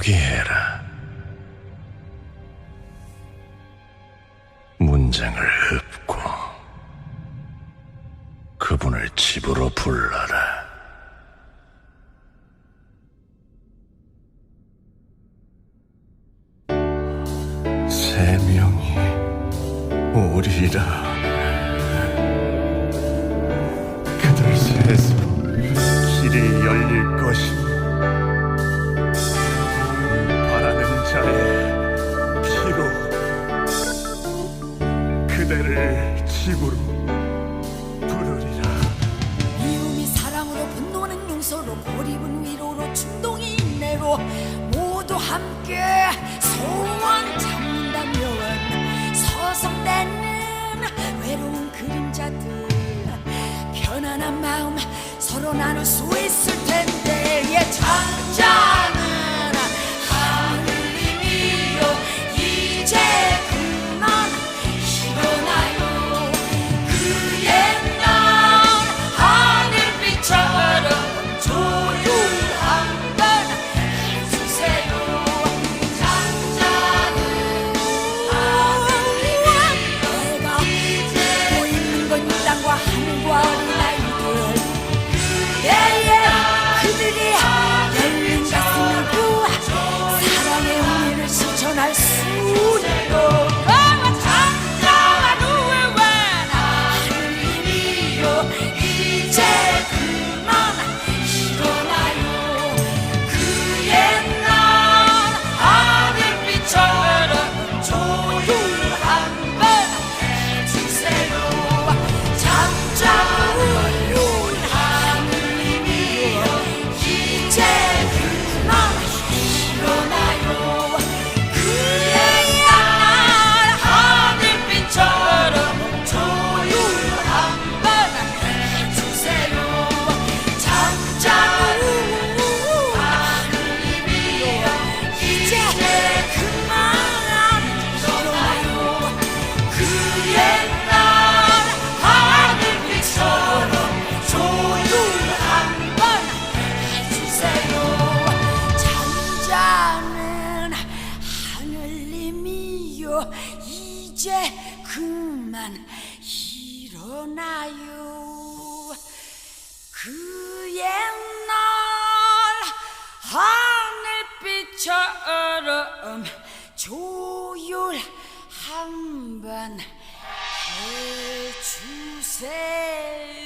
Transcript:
포기해라. 문장을 읊고 그분을 집으로 불러라. 세 명이 오리라. 그대를 집으로 부르리라. 미움이 사랑으로 분노는 용서로 고립은 위로로 충동이 인내로 모두 함께 소원 잡는다면 서성대는 외로운 그림자들 편안한 마음 서로 나눌 수 있을 텐데 하늘님이요. 이제 그만 일어나요. 그 옛날 하늘빛처럼 조율 한번 해주세요